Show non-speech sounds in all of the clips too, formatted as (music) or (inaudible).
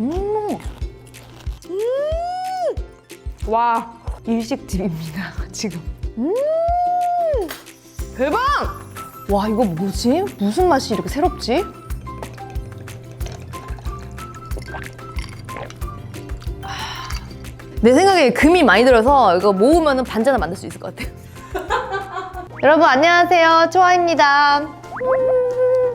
음. 음. 와, 일식집입니다, (laughs) 지금. 음. 대박! 와, 이거 뭐지? 무슨 맛이 이렇게 새롭지? 아, 내 생각에 금이 많이 들어서 이거 모으면 반잔을 만들 수 있을 것 같아요. (laughs) 여러분 안녕하세요. 초아입니다.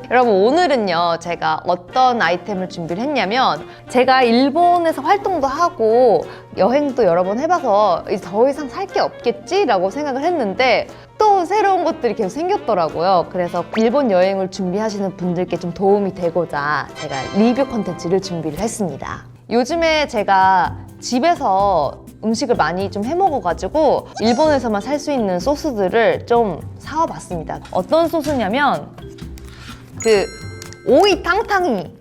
음. 여러분 오늘은요 제가 어떤 아이템을 준비를 했냐면 제가 일본에서 활동도 하고 여행도 여러 번 해봐서 이제 더 이상 살 게 없겠지라고 생각을 했는데 또 새로운 것들이 계속 생겼더라고요 그래서 일본 여행을 준비하시는 분들께 좀 도움이 되고자 제가 리뷰 컨텐츠를 준비를 했습니다 요즘에 제가 집에서 음식을 많이 좀 해먹어가지고 일본에서만 살 수 있는 소스들을 좀 사와봤습니다 어떤 소스냐면 그 오이 탕탕이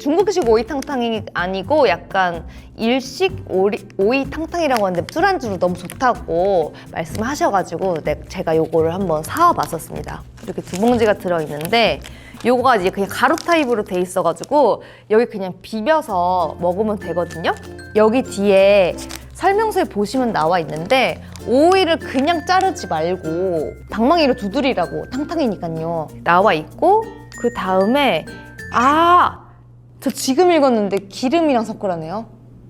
중국식 오이 탕탕이 아니고 약간 일식 오리, 오이 탕탕이라고 하는데 술안주로 너무 좋다고 말씀하셔가지고 네, 제가 요거를 한번 사와 봤었습니다. 이렇게 두 봉지가 들어있는데 요거가 이제 그냥 가루 타입으로 돼 있어가지고 여기 그냥 비벼서 먹으면 되거든요. 여기 뒤에 설명서에 보시면 나와 있는데 오이를 그냥 자르지 말고 방망이로 두드리라고 탕탕이니까요. 나와 있고 그 다음에 아 저 지금 읽었는데 기름이랑 섞으라네요.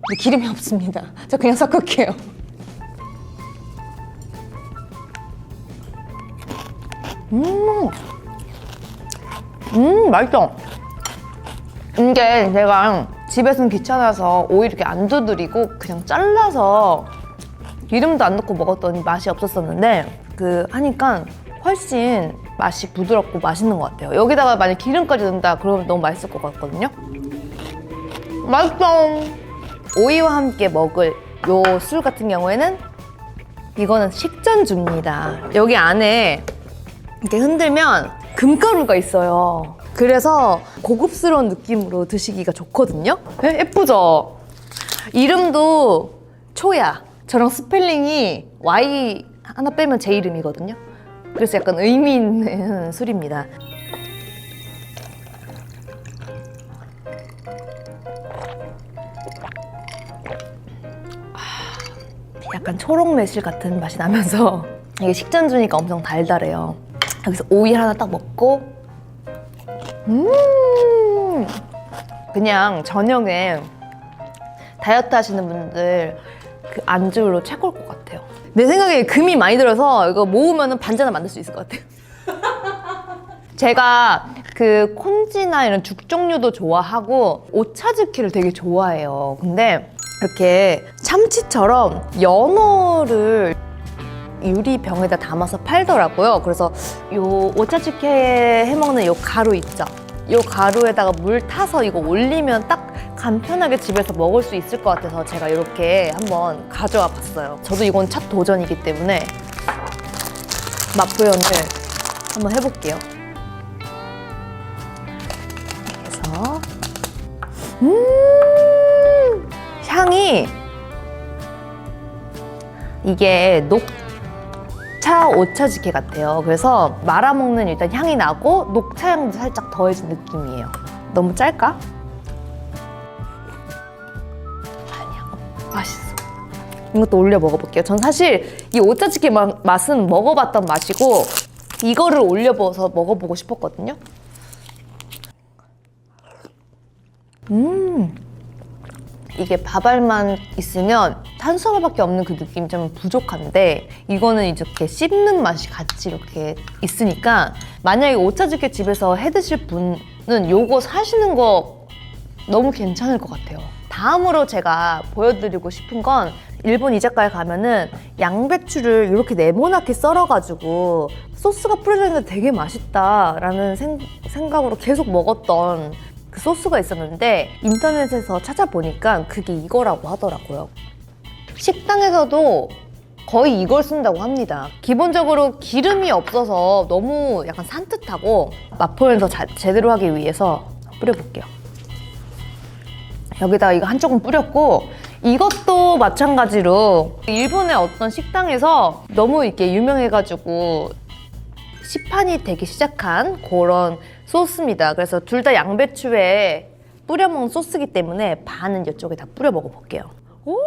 근데 기름이 (laughs) 없습니다. 저 그냥 섞을게요. 음, 음 맛있어. 이게 제가 집에서는 귀찮아서 오이 이렇게 안 두드리고 그냥 잘라서 기름도 안 넣고 먹었더니 맛이 없었었는데 그 하니까 훨씬 맛이 부드럽고 맛있는 것 같아요. 여기다가 만약 기름까지 넣는다 그러면 너무 맛있을 것 같거든요. 맛있어. 오이와 함께 먹을 요 술 같은 경우에는 이거는 식전주입니다. 여기 안에 이렇게 흔들면 금가루가 있어요. 그래서 고급스러운 느낌으로 드시기가 좋거든요. 예, 예쁘죠? 이름도 초야. 저랑 스펠링이 Y 하나 빼면 제 이름이거든요. 그래서 약간 의미 있는 술입니다. 아, 약간 초록 매실 같은 맛이 나면서 (laughs) 이게 식전주니까 엄청 달달해요. 여기서 오이 하나 딱 먹고 음 그냥 저녁에 다이어트 하시는 분들 그 안주로 최고일 것 같아요. 내 생각에 금이 많이 들어서 이거 모으면 반잔을 만들 수 있을 것 같아요. (laughs) 제가 그 콘지나 이런 죽 종류도 좋아하고 오차즈키를 되게 좋아해요. 근데 이렇게 참치처럼 연어를 유리병에다 담아서 팔더라고요. 그래서 요 오차즈키 해먹는 요 가루 있죠? 요 가루에다가 물 타서 이거 올리면 딱 간편하게 집에서 먹을 수 있을 것 같아서 제가 이렇게 한번 가져와 봤어요. 저도 이건 첫 도전이기 때문에 맛 표현을 한번 해볼게요. 그래서 음 향이 이게 녹차 오차즈케 같아요. 그래서 말아먹는 일단 향이 나고 녹차 향도 살짝 더해진 느낌이에요. 너무 짤까? 이것도 올려 먹어볼게요. 전 사실 이 마- 맛은 먹어봤던 맛이고 이거를 올려서 먹어보고 싶었거든요. 음. 이게 밥알만 있으면 탄수화물밖에 없는 그 느낌이 좀 부족한데 이거는 이렇게 씹는 맛이 같이 이렇게 있으니까 만약에 오차즈케 집에서 해 드실 분은 요거 사시는 거 너무 괜찮을 것 같아요. 다음으로 제가 보여드리고 싶은 건 일본 이자카야 가면은 양배추를 이렇게 네모나게 썰어가지고 소스가 뿌려져 있는데 되게 맛있다라는 생, 생각으로 계속 먹었던 그 소스가 있었는데 인터넷에서 찾아보니까 그게 이거라고 하더라고요. 식당에서도 거의 이걸 쓴다고 합니다. 기본적으로 기름이 없어서 너무 약간 산뜻하고 맛보면 더 자- 제대로 하기 위해서 뿌려볼게요. 여기다가 이거 한쪽은 뿌렸고 이것도 마찬가지로 일본의 어떤 식당에서 너무 이렇게 유명해가지고 시판이 되기 시작한 그런 소스입니다. 그래서 둘 다 양배추에 뿌려 먹는 소스기 때문에 반은 이쪽에 다 뿌려 먹어볼게요. 오!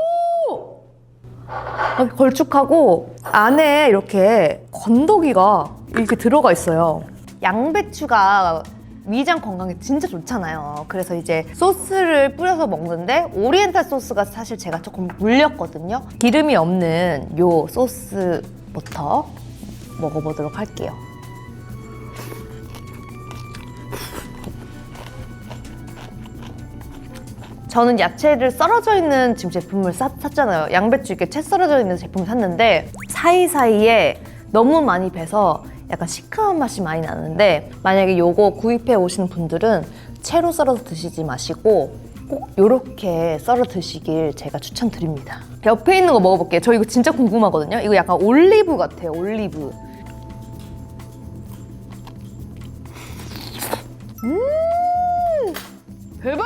어, 걸쭉하고 안에 이렇게 건더기가 이렇게 들어가 있어요. 양배추가 위장 건강에 진짜 좋잖아요. 그래서 이제 소스를 뿌려서 먹는데 오리엔탈 소스가 사실 제가 조금 물렸거든요. 기름이 없는 요 소스부터 먹어보도록 할게요. 저는 야채를 썰어져 있는 지금 제품을 사- 샀잖아요. 양배추 이렇게 채 썰어져 있는 제품을 샀는데 사이사이에 너무 많이 배서 약간 시큼한 맛이 많이 나는데 만약에 요거 구입해 오시는 분들은 채로 썰어서 드시지 마시고 꼭 요렇게 썰어 드시길 제가 추천드립니다. 옆에 있는 거 먹어볼게요. 저 이거 진짜 궁금하거든요. 이거 약간 올리브 같아요. 올리브. 대박!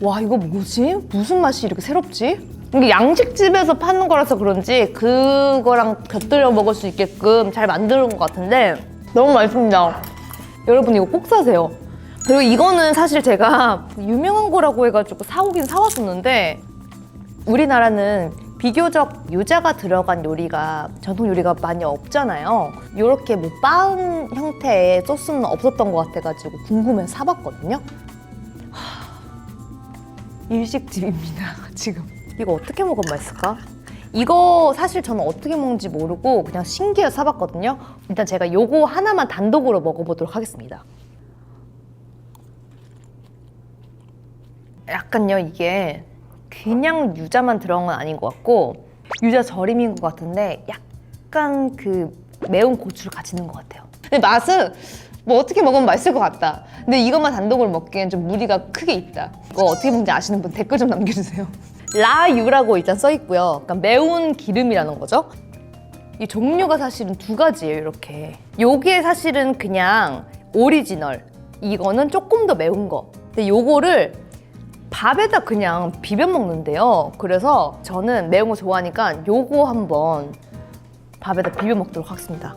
와 이거 뭐지? 무슨 맛이 이렇게 새롭지? 이게 양식집에서 파는 거라서 그런지 그거랑 곁들여 먹을 수 있게끔 잘 만드는 것 같은데 너무 맛있습니다. 여러분 이거 꼭 사세요. 그리고 이거는 사실 제가 유명한 거라고 해가지고 사오긴 사왔었는데 우리나라는 비교적 유자가 들어간 요리가 전통 요리가 많이 없잖아요. 이렇게 뭐 빻은 형태의 소스는 없었던 것 같아가지고 궁금해서 사봤거든요. 일식집입니다 (laughs) 지금 이거 어떻게 먹으면 맛있을까? 이거 사실 저는 어떻게 먹는지 모르고 그냥 신기해서 사봤거든요. 일단 제가 요거 하나만 단독으로 먹어보도록 하겠습니다. 약간요 이게 그냥 유자만 들어간 건 아닌 것 같고 유자 절임인 것 같은데 약간 그 매운 고추를 같이 넣은 것 같아요. 근데 맛은 뭐 어떻게 먹으면 맛있을 것 같다. 근데 이것만 단독으로 먹기엔 좀 무리가 크게 있다. 이거 어떻게 먹는지 아시는 분 댓글 좀 남겨주세요 라유라고 일단 써 있고요. 그러니까 매운 기름이라는 거죠. 이 종류가 사실은 두 가지예요 이렇게. 요게 사실은 그냥 오리지널. 이거는 조금 더 매운 거. 근데 요거를 밥에다 그냥 비벼 먹는데요. 그래서 저는 매운 거 좋아하니까 요거 한번 밥에다 비벼 먹도록 하겠습니다.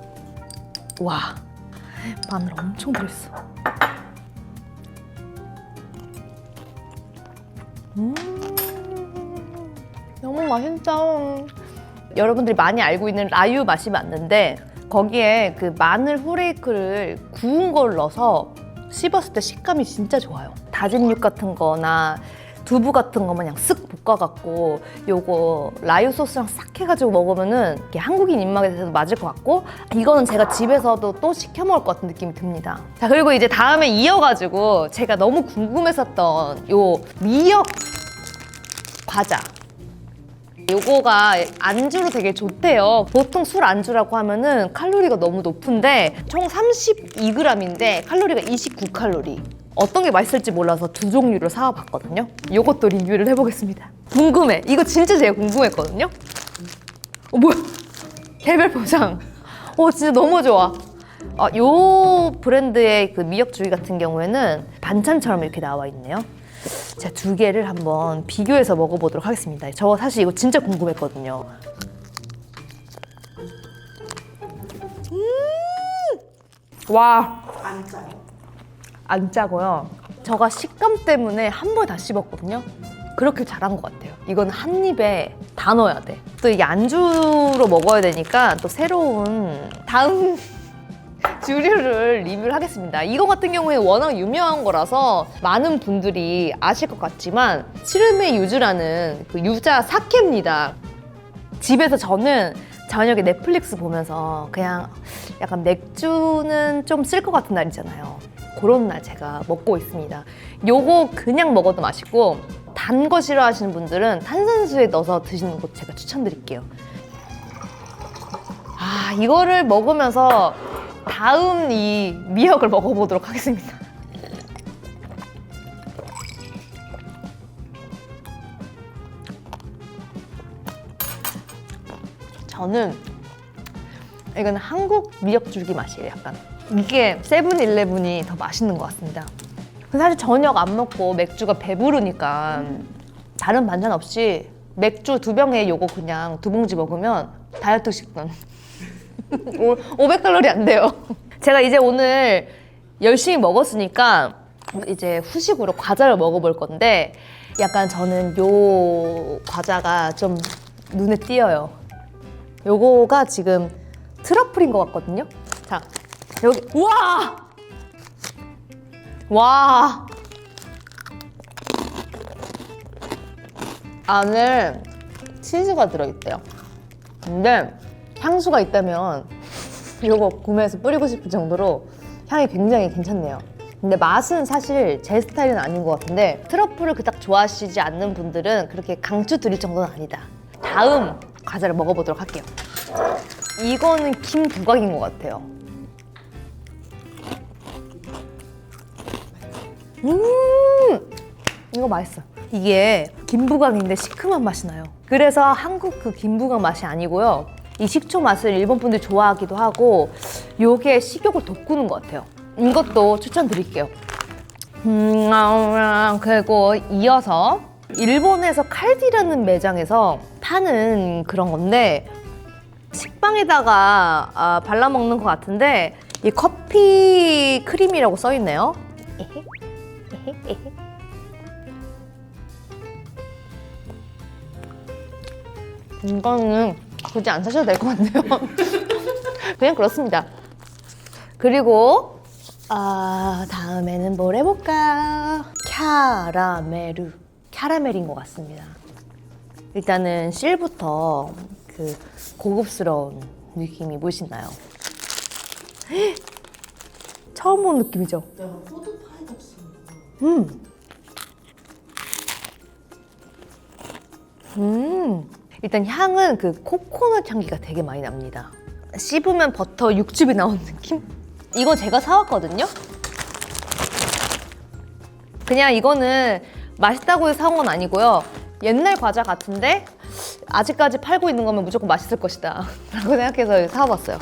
와 마늘 엄청 들어있어. 음 너무 맛있다 여러분들이 많이 알고 있는 라유 맛이 맞는데 거기에 그 마늘 후레이크를 구운 걸 넣어서 씹었을 때 식감이 진짜 좋아요. 다진 육 같은 거나 두부 같은 거 마냥 쓱 볶아갖고 요거 라유 소스랑 싹 해가지고 먹으면은 이게 한국인 입맛에도 맞을 것 같고 이거는 제가 집에서도 또 시켜 먹을 것 같은 느낌이 듭니다. 자 그리고 이제 다음에 이어가지고 제가 너무 궁금했었던 요 미역 과자 요거가 안주로 되게 좋대요. 보통 술 안주라고 하면은 칼로리가 너무 높은데 총 32g인데 칼로리가 29칼로리. 어떤 게 맛있을지 몰라서 두 종류를 사와봤거든요. 요것도 리뷰를 해보겠습니다. 궁금해. 이거 진짜 제가 궁금했거든요. 어, 뭐야? 개별 포장. 어, 진짜 너무 좋아. 아, 요 브랜드의 그 미역줄기 같은 경우에는 반찬처럼 이렇게 나와 있네요. 제가 두 개를 한번 비교해서 먹어보도록 하겠습니다. 저 사실 이거 진짜 궁금했거든요. 음! 와. 안 짜요? 안 짜고요. 저가 식감 때문에 한 번 다 씹었거든요. 그렇게 잘한 것 같아요. 이건 한 입에 다 넣어야 돼. 또 이게 안주로 먹어야 되니까 또 새로운 다음 주류를 리뷰를 하겠습니다. 이거 같은 경우에는 워낙 유명한 거라서 많은 분들이 아실 것 같지만 치르메 유주라는 그 유자 사케입니다. 집에서 저는 저녁에 넷플릭스 보면서 그냥 약간 맥주는 좀 쓸 것 같은 날이잖아요. 그런 날 제가 먹고 있습니다. 요거 그냥 먹어도 맛있고 단 거 싫어하시는 분들은 탄산수에 넣어서 드시는 거 제가 추천드릴게요. 아 이거를 먹으면서 다음 이 미역을 먹어보도록 하겠습니다. 저는 이건 한국 미역줄기 맛이에요, 약간. 이게 세븐일레븐이 더 맛있는 것 같습니다. 사실 저녁 안 먹고 맥주가 배부르니까 다른 반찬 없이 맥주 두 병에 요거 그냥 두 봉지 먹으면 다이어트 식단. 500칼로리 안 돼요. 제가 이제 오늘 열심히 먹었으니까 이제 후식으로 과자를 먹어볼 건데 약간 저는 요 과자가 좀 눈에 띄어요. 요거가 지금 트러플인 것 같거든요. 자, 여기 와! 와! 안에 치즈가 들어있대요. 근데 향수가 있다면 이거 구매해서 뿌리고 싶을 정도로 향이 굉장히 괜찮네요. 근데 맛은 사실 제 스타일은 아닌 것 같은데 트러플을 그닥 좋아하시지 않는 분들은 그렇게 강추 드릴 정도는 아니다. 다음 과자를 먹어보도록 할게요. 이거는 김 부각인 것 같아요. 음, 이거 맛있어. 이게 김부각인데 시큼한 맛이 나요. 그래서 한국 그 김부각 맛이 아니고요. 이 식초 맛을 일본 분들이 좋아하기도 하고 요게 식욕을 돋구는 것 같아요. 이것도 추천드릴게요. 음, 그리고 이어서 일본에서 칼디라는 매장에서 파는 그런 건데 식빵에다가 아, 발라 먹는 것 같은데 이 커피 크림이라고 써 있네요. (laughs) 이거는 굳이 안 사셔도 될 것 같네요. (laughs) 그냥 그렇습니다. 그리고 아 다음에는 뭘 해볼까? 캐러멜루 캐러멜인 것 같습니다. 일단은 실부터 그 고급스러운 느낌이 무엇있나요? (gasps) 처음 본 느낌이죠? 음. 음. 일단 향은 그 코코넛 향기가 되게 많이 납니다. 씹으면 버터 육즙이 나오는 느낌? 이거 제가 사왔거든요? 그냥 이거는 맛있다고 해서 사온 건 아니고요. 옛날 과자 같은데 아직까지 팔고 있는 거면 무조건 맛있을 것이다. (laughs) 라고 생각해서 사와봤어요.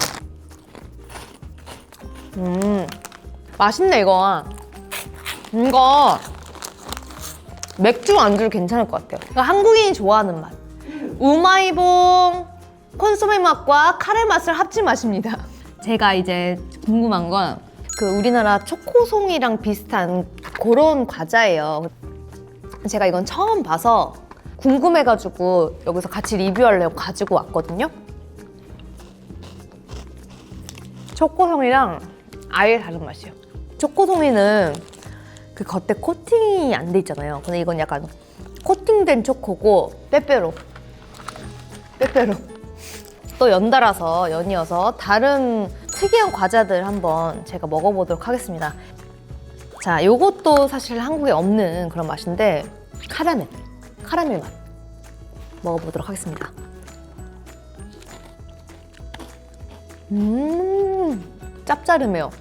음, 맛있네, 이거. 이거 맥주 안주로 괜찮을 것 같아요. 한국인이 좋아하는 맛. 우마이봉 콘소메 맛과 카레 맛을 합친 맛입니다. 제가 이제 궁금한 건 그 우리나라 초코송이랑 비슷한 그런 과자예요. 제가 이건 처음 봐서 궁금해가지고 여기서 같이 리뷰하려고 가지고 왔거든요. 초코송이랑 아예 다른 맛이에요. 초코송이는 그 겉에 코팅이 안 돼 있잖아요. 근데 이건 약간 코팅된 초코고 빼빼로. 빼빼로. 또 연달아서 연이어서 다른 특이한 과자들 한번 제가 먹어보도록 하겠습니다. 자, 요것도 사실 한국에 없는 그런 맛인데 카라멜, 카라멜 맛 먹어보도록 하겠습니다. 음, 짭짜름해요.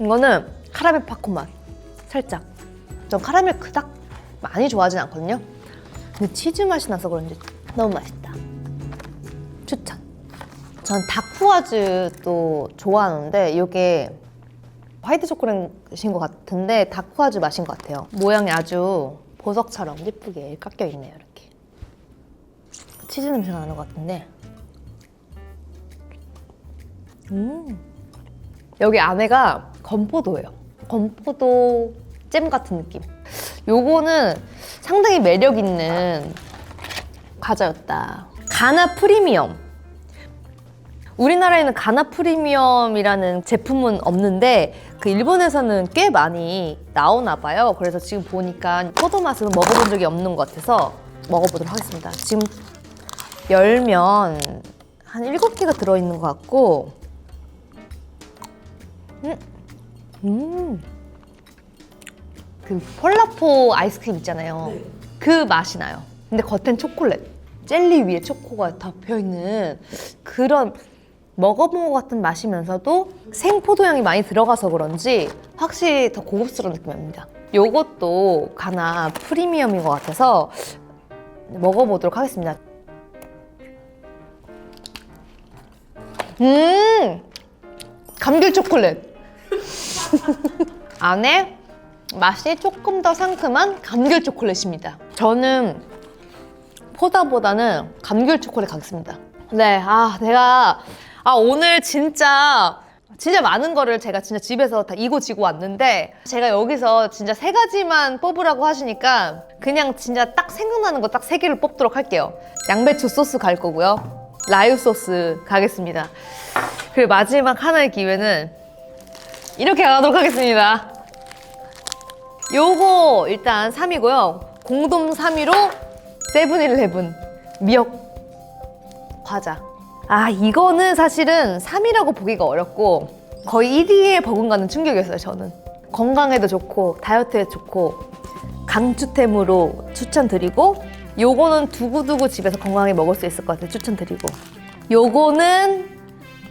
이거는 카라멜 팝콘 맛, 살짝. 전 카라멜 그닥 많이 좋아하진 않거든요. 근데 치즈 맛이 나서 그런지 너무 맛있다. 추천. 전 다쿠아즈도 좋아하는데 이게 화이트 초콜릿인 것 같은데 다쿠아즈 맛인 것 같아요. 모양이 아주 보석처럼 예쁘게 깎여 있네요. 이렇게 치즈 냄새가 나는 것 같은데. 음. 여기 안에가 건포도예요. 건포도 잼 같은 느낌. 요거는 상당히 매력 있는 과자였다. 가나 프리미엄. 우리나라에는 가나 프리미엄이라는 제품은 없는데 그 일본에서는 꽤 많이 나오나 봐요. 그래서 지금 보니까 포도 맛은 먹어본 적이 없는 것 같아서 먹어보도록 하겠습니다. 지금 열면 한 7개가 들어있는 것 같고 음, 음. 그 폴라포 아이스크림 있잖아요. 그 맛이 나요. 근데 겉엔 초콜릿. 젤리 위에 초코가 덮여 있는 그런 먹어본 것 같은 맛이면서도 생포도향이 많이 들어가서 그런지 확실히 더 고급스러운 느낌입니다. 요것도 가나 프리미엄인 것 같아서 먹어보도록 하겠습니다. 음! 감귤 초콜릿. (laughs) 안에 맛이 조금 더 상큼한 감귤 초콜릿입니다. 저는 포다보다는 감귤 초콜릿 가겠습니다. 네, 아, 내가, 아, 오늘 진짜 진짜 많은 거를 제가 진짜 집에서 다 이고 지고 왔는데 제가 여기서 진짜 세 가지만 뽑으라고 하시니까 그냥 진짜 딱 생각나는 거 딱 세 개를 뽑도록 할게요. 양배추 소스 갈 거고요. 라유 소스 가겠습니다. 그리고 마지막 하나의 기회는 이렇게 가도록 하겠습니다. 요거 일단 3위고요. 공동 3위로 세븐일레븐 미역 과자. 아, 이거는 사실은 3위라고 보기가 어렵고 거의 1위에 버금가는 충격이었어요, 저는. 건강에도 좋고 다이어트에 좋고 강추템으로 추천드리고 요거는 두고두고 집에서 건강하게 먹을 수 있을 것 같아요. 추천드리고. 요거는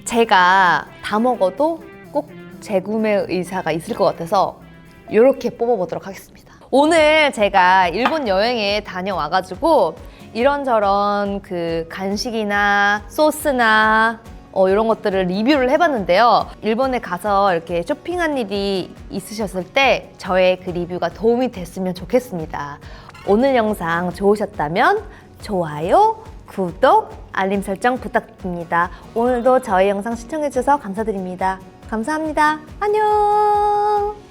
제가 다 먹어도 꼭 재구매 의사가 있을 것 같아서 이렇게 뽑아보도록 하겠습니다. 오늘 제가 일본 여행에 다녀와가지고 이런저런 그 간식이나 소스나 어, 이런 것들을 리뷰를 해봤는데요. 일본에 가서 이렇게 쇼핑한 일이 있으셨을 때 저의 그 리뷰가 도움이 됐으면 좋겠습니다. 오늘 영상 좋으셨다면 좋아요, 구독, 알림 설정 부탁드립니다. 오늘도 저희 영상 시청해주셔서 감사드립니다. 감사합니다. 안녕!